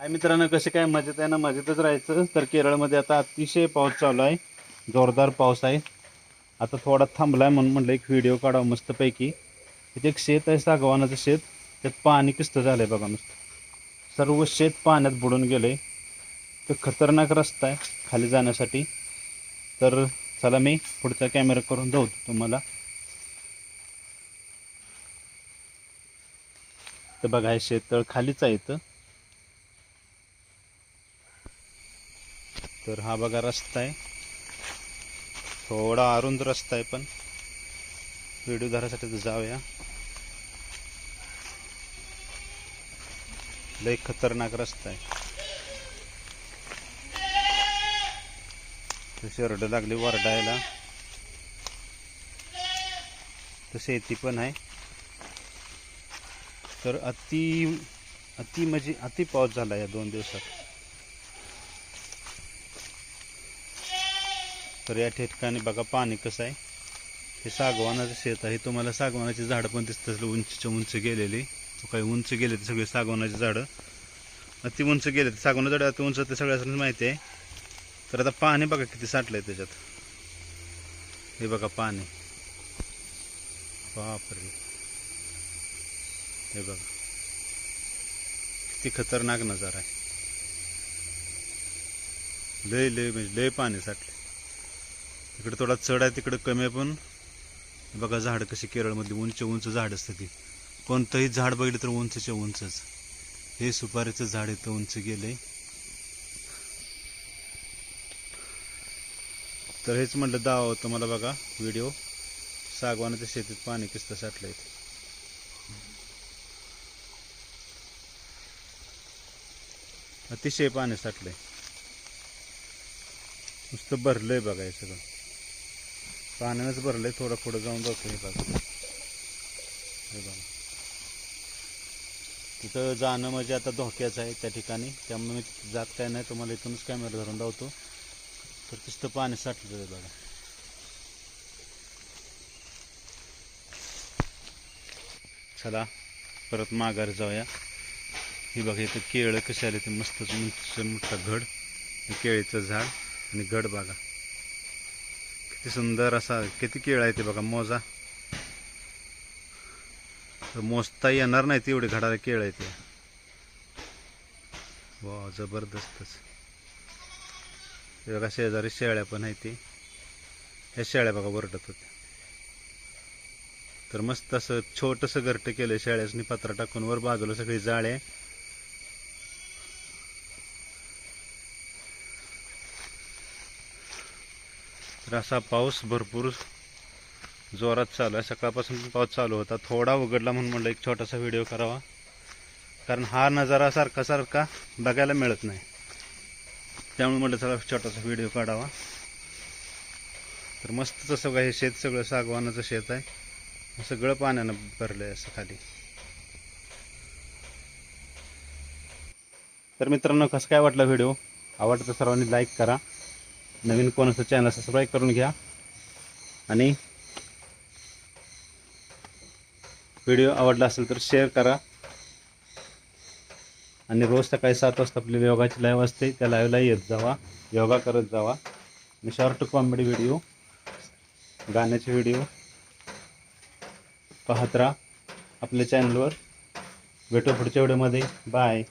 हाय मित्रांनो कसे काय मजेत आहे ना? मजेतच राहायचं. तर केरळमध्ये आता अतिशय पाऊस चालू आहे. जोरदार पाऊस आहे. आता थोडा थांबला आहे म्हणून म्हटलं एक व्हिडिओ काढावा मस्तपैकी. इथे एक शेत आहे सागवानाचं शेत. त्यात पाणी किस्त झालं आहे बघा मस्त सर्व शेत पाण्यात बुडून गेलं आहे तर खतरनाक रस्ता आहे खाली जाण्यासाठी. तर चला मी पुढचा कॅमेरा करून जाऊतो तुम्हाला. तर बघा हे शेततळ खालीच आहे इथं. तर हा बघा रस्ता आहे. थोडा अरुंद रस्ता आहे पण. व्हिडिओ धरासाठी तर जाऊया. लय खतरनाक रस्ता आहे. तशी शेरड लागली वरडायला. तर शेती पण आहे. तर अति अति म्हणजे अति पाऊस झाला या दोन दिवसात. तर या ठिकाणी बघा पाणी कसं आहे. हे सागवानाचं शेत आहे. तुम्हाला सागवानाची झाडं पण दिसतात. उंचीच्या उंच गेलेली. काही उंच गेले ते सगळे सागवानाची झाडं. अति उंच गेले ते सागवाना झाडं अति उंच ते सगळ्यांना माहिती आहे. तर आता पाणी बघा किती साठलं आहे त्याच्यात. हे बघा पाणी. बापरे. हे बघा. किती खतरनाक नजारा आहे. लय लय म्हणजे लय पाणी साठले इकडे थोडा चढ आहे तिकडे कमी आहे पण. बघा झाड कशी केरळमधली उंच उंच झाड असतं ती. कोणतंही झाड बघितलं तर उंचच्या उंचच. हे सुपारीचं झाड इथं उंच गेलंय. तर हेच म्हटलं दावा मला बघा व्हिडिओ. सागवानाच्या शेतीत पाणी किस्त साठलंय. इथे. अतिशय पाणी साठलंय. नुसतं भरलंय बघा हे सगळं. पाण्यानेच भरलंय थोडं पुढं जाऊन बघतो हे बघा. हे बघा. तिथं जाणं म्हणजे आता धोक्याचं आहे त्या ठिकाणी. त्यामुळे मी जात काय नाही तुम्हाला इथूनच कॅमेरा धरून लावतो तर तिथं पाणी साठलेलं आहे बघा. चला परत माघार जाऊया. ही बघा इथं केळं कसे आले ते मस्तच उंच मोठा घड केळीचं झाड आणि गड बघा. किती सुंदर असा किती केळ आहे ते बघा मोजा. तर मोजता येणार नाही तेवढे घडाला केळ आहे ते. वा जबरदस्तच. बघा शेजारी शेळ्या पण आहे ती. ह्या शेळ्या बघा वरडत होत्या. तर मस्त असं छोटंसं घरटं केलं शेळ्यासनी पत्रा टाकून. वर बाजूला सगळी जाळे तर असा पाऊस भरपूर जोरात चालू आहे. सकाळपासून पाऊस चालू होता. थोडा उघडला म्हणून म्हणलं एक छोटासा व्हिडिओ करावा. कारण हा नजारा सारखा सारखा बघायला मिळत नाही. त्यामुळे म्हटलं चला छोटासा व्हिडिओ काढावा. तर मस्त तसं काही शेत सगळं सागवानाचं शेत आहे. सगळं पाण्यानं भरलं आहे असं खाली. तर मित्रांनो कसं काय वाटलं व्हिडिओ आवडतं सर्वांनी लाईक करा. नवीन कोणाचं चॅनल सबस्क्राईब करून घ्या. आणि व्हिडिओ आवडला असेल तर शेअर करा. आणि रोज सकाळी सात वाजता आपली योगाची लाईव्ह असते. त्या लाईव्हला येत जावा. योगा करत जावा. आणि शॉर्ट कॉमेडी व्हिडिओ गाण्याचे व्हिडिओ पाहत राहा. आपल्या चॅनलवर भेटू पुढच्या व्हिडिओमध्ये बाय